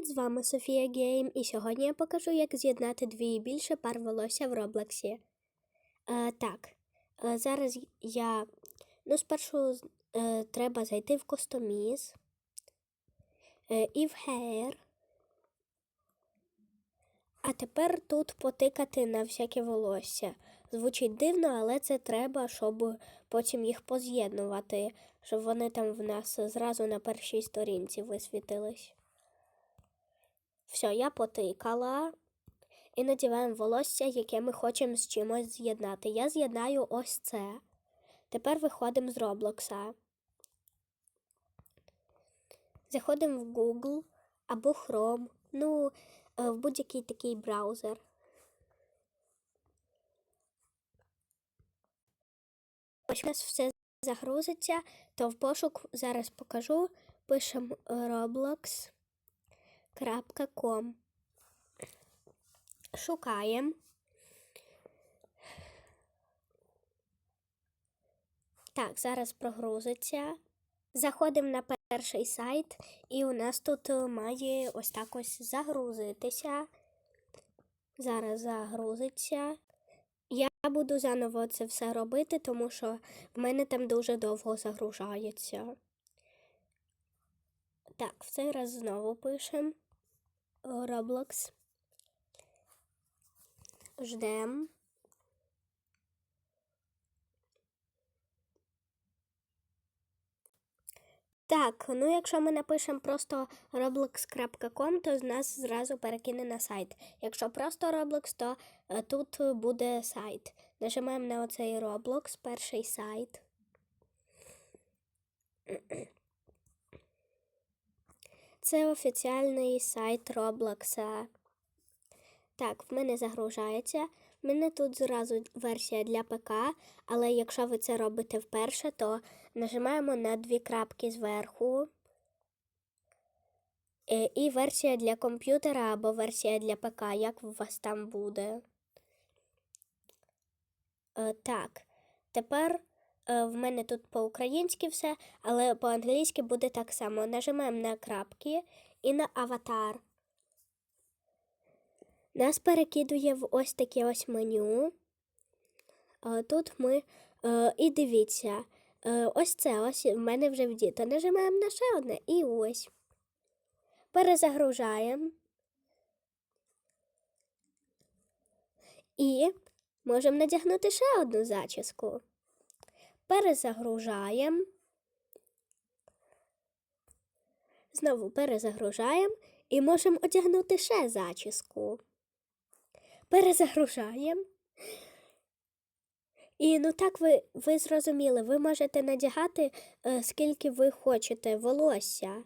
Привіт! З вами Софія Гейм, і сьогодні я покажу, як з'єднати дві і більше пар волосся в Роблоксі. Е, так, е, зараз я. Ну, спершу е, треба зайти в Customize е, і в Hair. А тепер тут потикати на всяке волосся. Звучить дивно, але це треба, щоб потім їх поз'єднувати, щоб вони там в нас зразу на першій сторінці висвітились. Все, я потикала і надіваємо волосся, яке ми хочемо з чимось з'єднати. Я з'єднаю ось це. Тепер виходимо з Роблокса. Заходимо в Google або Chrome, ну, е, в будь-який такий браузер. Ось у нас все загрузиться, то в пошук зараз покажу. Пишемо roblox.com. Шукаємо. Так, зараз прогрузиться. Заходимо на перший сайт, і у нас тут е, має ось так ось загрузитися. Зараз загрузиться. Я буду заново це все робити, тому що в мене там дуже довго загружається. Так, в цей раз знову пишемо Roblox. Ждем. Так, ну якщо ми напишемо просто roblox.com, то з нас зразу перекине на сайт. Якщо просто Roblox, то е, тут буде сайт. Нажимаємо на оцей Roblox, перший сайт. Це офіціальний сайт Роблокса. Так, в мене загружається. В мене тут зразу версія для ПК, але якщо ви це робите вперше, то нажимаємо на дві крапки зверху. Е, І версія для комп'ютера або версія для ПК, як у вас там буде. Е, Так, тепер в мене тут по-українськи все, але по-англійськи буде так само. Нажимаємо на крапки і на аватар. Нас перекидує в ось таке ось меню. Е, Тут ми е, і дивіться, е, ось це ось в мене вже вдіто. Нажимаємо на ще одне і ось. Перезагружаємо. І можемо надягнути ще одну зачіску. Перезагружаємо. Знову перезагружаємо і можемо одягнути ще зачіску. Перезагружаємо. І ну так ви, ви зрозуміли, ви можете надягати е, скільки ви хочете волосся.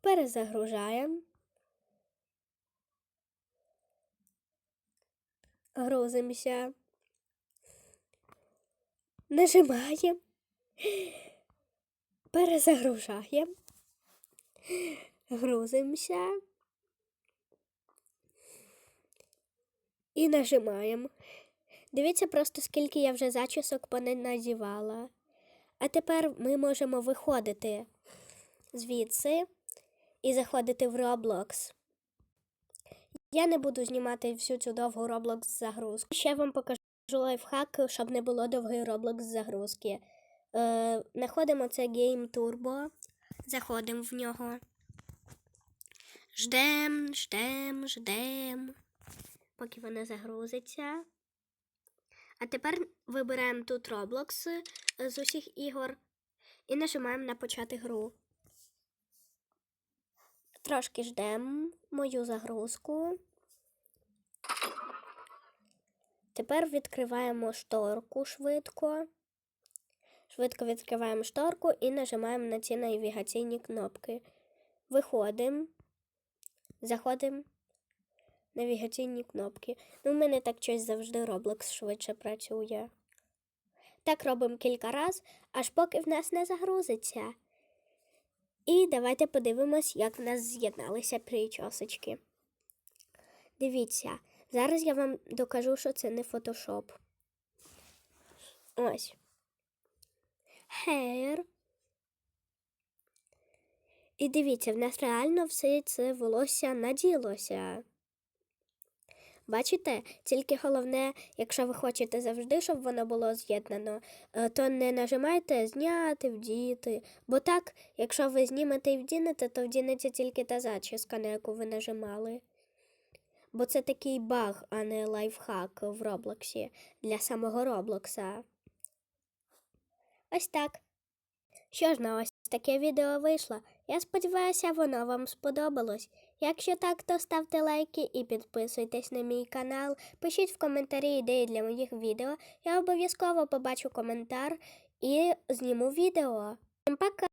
Перезагружаємо. Грузимося. Нажимаємо. Перезагружаємо. Грузимося. І нажимаємо. Дивіться просто, скільки я вже зачісок понадівала. А тепер ми можемо виходити звідси і заходити в Roblox. Я не буду знімати всю цю довгу Roblox загрузку. Ще вам покажу лайфхак, щоб не було довгої Roblox загрузки. Е, Знаходимо це Game Turbo, заходимо в нього. Ждем, ждем, ждем, поки вона загрузиться. А тепер вибираємо тут Roblox з усіх ігор і нажимаємо на почати гру. Трошки ждемо мою загрузку. Тепер відкриваємо шторку швидко. Швидко відкриваємо шторку і нажимаємо на ці навігаційні кнопки. Виходимо, заходимо. Навігаційні кнопки. Ну, в мене так щось завжди Roblox швидше працює. Так робимо кілька разів, аж поки в нас не загрузиться. І давайте подивимось, як в нас з'єдналися причосочки. Дивіться, зараз я вам докажу, що це не фотошоп. Ось. Hair. І дивіться, в нас реально все це волосся наділося. Бачите, тільки головне, якщо ви хочете завжди, щоб воно було з'єднано, е, то не нажимайте зняти, вдіти. Бо так, якщо ви знімете і вдінете, то вдінеться тільки та зачіска, на яку ви нажимали. Бо це такий баг, а не лайфхак в Роблоксі для самого Роблокса. Ось так. Що ж на ось таке відео вийшло. Я сподіваюся, воно вам сподобалось. Якщо так, то ставте лайки і підписуйтесь на мій канал. Пишіть в коментарі ідеї для моїх відео. Я обов'язково побачу коментар і зніму відео. Пока!